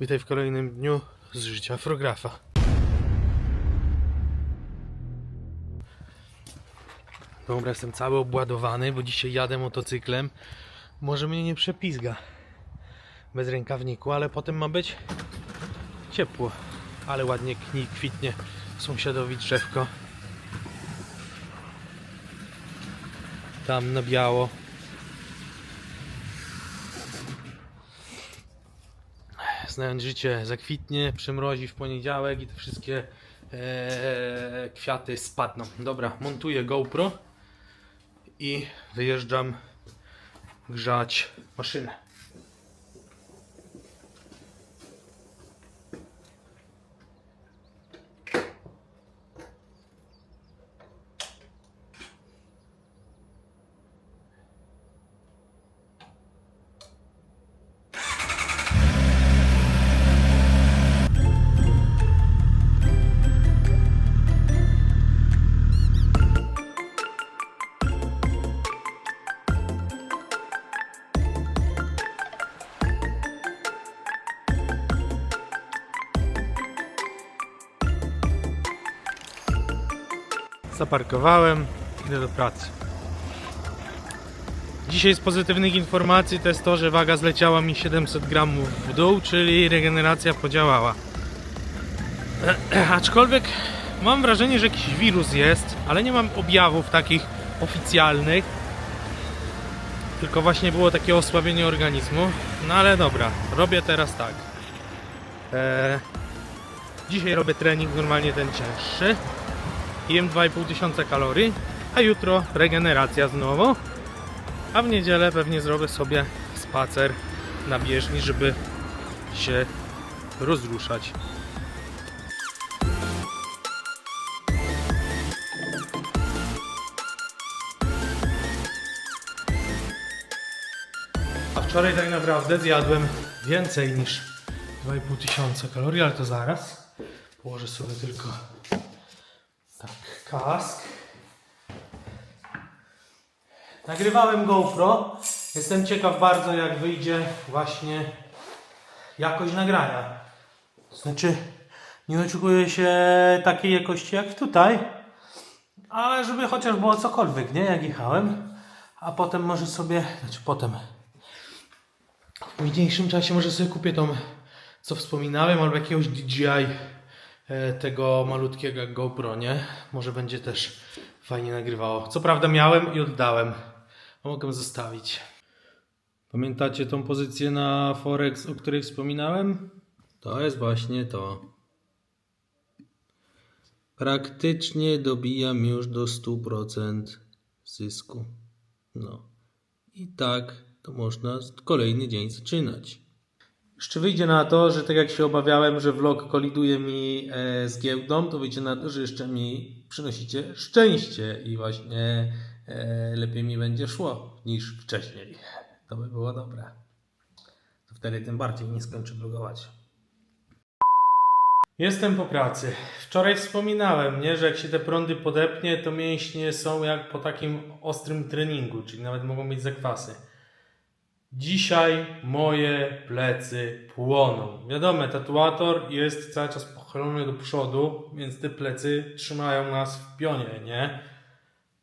Witaj w kolejnym dniu z życia fotografa. Dobra, jestem cały obładowany, bo dzisiaj jadę motocyklem. Może mnie nie przepizga bez rękawniku, ale potem ma być ciepło. Ale ładnie kni, kwitnie sąsiadowi drzewko. Tam na biało. Znając życie, zakwitnie, przymrozi w poniedziałek i te wszystkie e, kwiaty spadną. Dobra, montuję GoPro i wyjeżdżam grzać maszynę. Zaparkowałem, idę do pracy. Dzisiaj z pozytywnych informacji to jest to, że waga zleciała mi 700 gramów w dół, czyli regeneracja podziałała. Aczkolwiek mam wrażenie, że jakiś wirus jest, ale nie mam objawów takich oficjalnych. Tylko właśnie było takie osłabienie organizmu. No ale dobra, robię teraz tak. Eee, dzisiaj robię trening normalnie ten cięższy. Jem 2,5 tysiąca kalorii, a jutro regeneracja znowu. A w niedzielę pewnie zrobię sobie spacer na bieżni, żeby się rozruszać. A wczoraj tak naprawdę zjadłem więcej niż 2,5 tysiąca kalorii, ale to zaraz. Położę sobie tylko kask. Nagrywałem GoPro. Jestem ciekaw bardzo, jak wyjdzie właśnie jakość nagrania. Znaczy, nie oczekuję się takiej jakości jak tutaj, ale żeby chociaż było cokolwiek, nie? Jak jechałem. A potem może sobie, znaczy potem, w późniejszym czasie może sobie kupię tą, co wspominałem, albo jakiegoś DJI tego malutkiego GoPro, nie? Może będzie też fajnie nagrywało. Co prawda miałem i oddałem. Mogę zostawić. Pamiętacie tą pozycję na Forex, o której wspominałem? To jest właśnie to. Praktycznie dobijam już do 100% zysku. No. I tak to można kolejny dzień zaczynać. Jeszcze wyjdzie na to, że tak jak się obawiałem, że vlog koliduje mi e, z giełdą, to wyjdzie na to, że jeszcze mi przynosicie szczęście i właśnie e, lepiej mi będzie szło niż wcześniej. To by było dobre. To wtedy tym bardziej nie skończę vlogować. Jestem po pracy. Wczoraj wspominałem, nie, że jak się te prądy podepnie, to mięśnie są jak po takim ostrym treningu, czyli nawet mogą mieć zakwasy. Dzisiaj moje plecy płoną. Wiadomo, tatuator jest cały czas pochylony do przodu, więc te plecy trzymają nas w pionie, nie?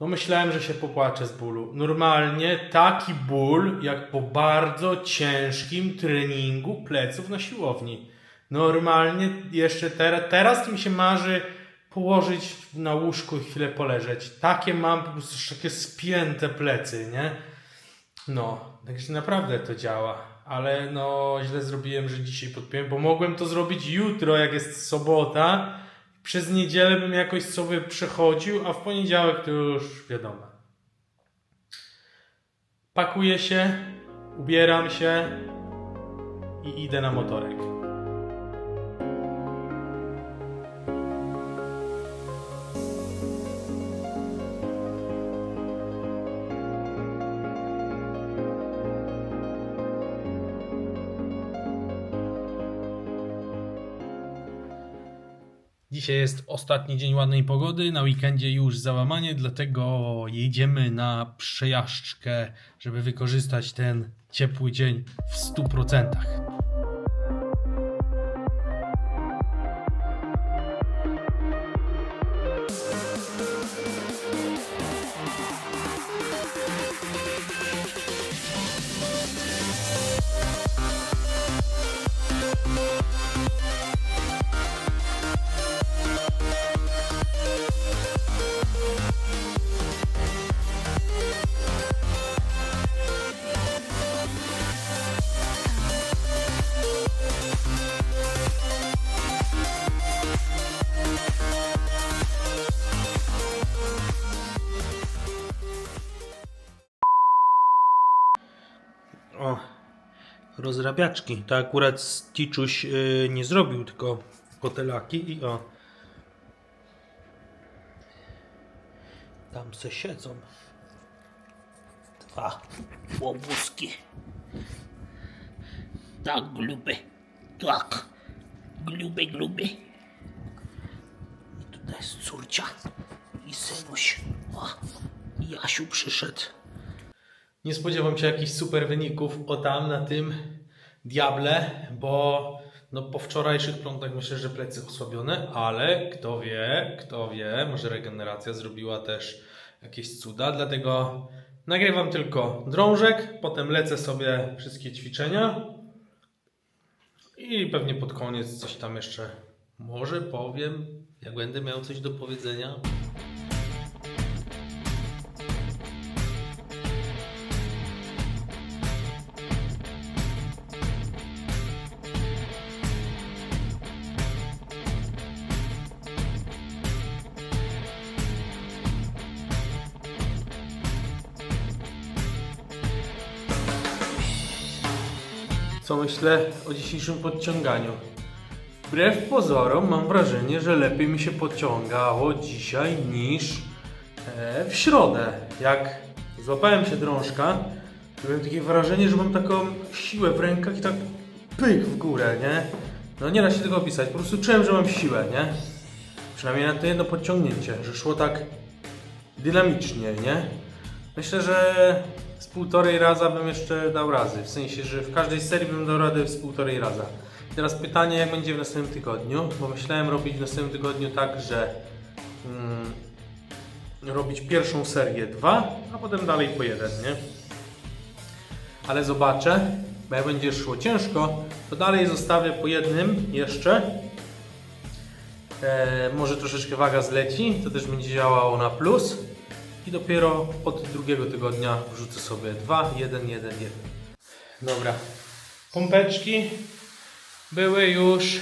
No myślałem, że się popłaczę z bólu. Normalnie taki ból, jak po bardzo ciężkim treningu pleców na siłowni. Normalnie jeszcze teraz, teraz mi się marzy położyć na łóżku i chwilę poleżeć. Takie mam po prostu takie spięte plecy, nie? No, także naprawdę to działa. Ale no, źle zrobiłem, że dzisiaj podpiąłem, bo mogłem to zrobić jutro, jak jest sobota. Przez niedzielę bym jakoś sobie przechodził, a w poniedziałek to już wiadomo. Pakuję się, ubieram się i idę na motorek. Dzisiaj jest ostatni dzień ładnej pogody, na weekendzie już załamanie, dlatego jedziemy na przejażdżkę, żeby wykorzystać ten ciepły dzień w 100%. Rozrabiaczki. To akurat Stitchuś yy, nie zrobił, tylko hotelaki i o. Tam se siedzą. Dwa łobuski. Tak, gruby. Tak. Gruby, gruby. I tutaj jest córcia i synuś. O, Jasiu przyszedł. Nie spodziewam się jakichś super wyników o tam na tym Diable, bo no po wczorajszych prądach myślę, że plecy osłabione, ale kto wie, kto wie, może regeneracja zrobiła też jakieś cuda, dlatego nagrywam tylko drążek, potem lecę sobie wszystkie ćwiczenia i pewnie pod koniec coś tam jeszcze może powiem, jak będę miał coś do powiedzenia. Co myślę o dzisiejszym podciąganiu? Wbrew pozorom mam wrażenie, że lepiej mi się podciągało dzisiaj niż e, w środę. Jak złapałem się drążka, to miałem takie wrażenie, że mam taką siłę w rękach i tak pyk w górę, nie? No nie da się tego opisać, po prostu czułem, że mam siłę, nie? Przynajmniej na to jedno podciągnięcie, że szło tak dynamicznie, nie? Myślę, że z półtorej raza bym jeszcze dał razy. W sensie, że w każdej serii bym dał radę z półtorej raza. Teraz pytanie, jak będzie w następnym tygodniu, bo myślałem robić w następnym tygodniu tak, że mm, robić pierwszą serię dwa, a potem dalej po jeden, nie? Ale zobaczę, bo jak będzie szło ciężko, to dalej zostawię po jednym jeszcze. E, może troszeczkę waga zleci, to też będzie działało na plus. I dopiero od drugiego tygodnia wrzucę sobie 2, 1, 1, 1. Dobra. Pompeczki były już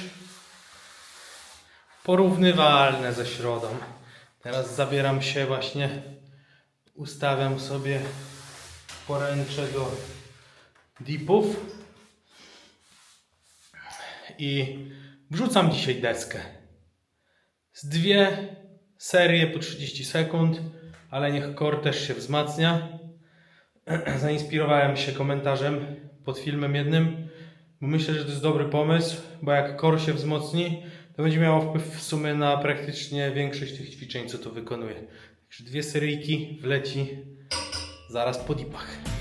porównywalne ze środą. Teraz zabieram się właśnie, ustawiam sobie poręcze do dipów i wrzucam dzisiaj deskę. Z dwie serie po 30 sekund, ale niech core też się wzmacnia. Zainspirowałem się komentarzem pod filmem jednym, bo myślę, że to jest dobry pomysł, bo jak core się wzmocni, to będzie miało wpływ w sumie na praktycznie większość tych ćwiczeń, co to wykonuje. Także dwie seryjki wleci zaraz po dipach.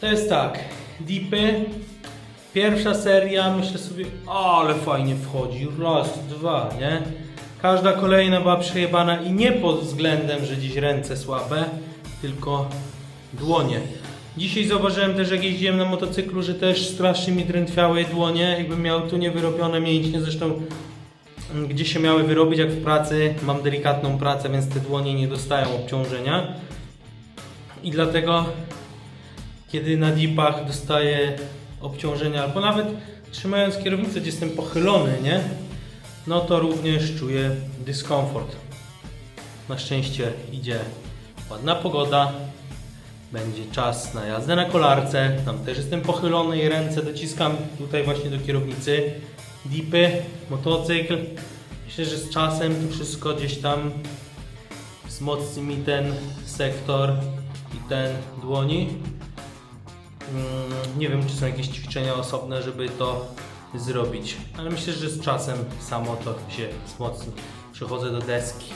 To jest tak, dipy, pierwsza seria, myślę sobie, ale fajnie wchodzi, raz, dwa, nie? Każda kolejna była przejebana i nie pod względem, że dziś ręce słabe, tylko dłonie. Dzisiaj zauważyłem też, jak jeździłem na motocyklu, że też strasznie mi drętwiały dłonie, jakbym miał tu niewyrobione mięśnie, zresztą gdzie się miały wyrobić, jak w pracy, mam delikatną pracę, więc te dłonie nie dostają obciążenia. I dlatego kiedy na dipach dostaję obciążenia, albo nawet trzymając kierownicę, gdzie jestem pochylony, nie? No to również czuję dyskomfort. Na szczęście idzie ładna pogoda, będzie czas na jazdę na kolarce, tam też jestem pochylony i ręce dociskam tutaj właśnie do kierownicy. Dipy, motocykl. Myślę, że z czasem to wszystko gdzieś tam wzmocni mi ten sektor i ten dłoni. Mm, Nie wiem, czy są jakieś ćwiczenia osobne, żeby to zrobić, ale myślę, że z czasem samo to się wzmocni. Przechodzę do deski.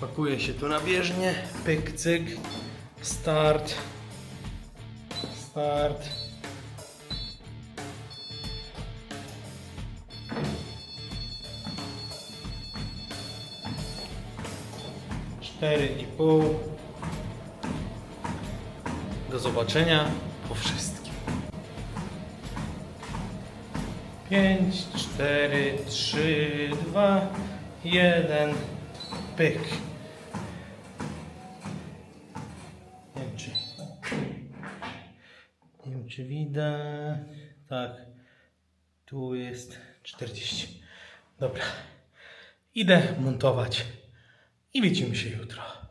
Pakuję się tu na bieżnię, pyk, cyk, start, start. 4,5. Do zobaczenia po wszystkim. 5, 4, 3, 2, 1. Pyk. Nie wiem, czy, nie wiem, czy widać. Tak. Tu jest 40. Dobra. Idę montować i widzimy się jutro.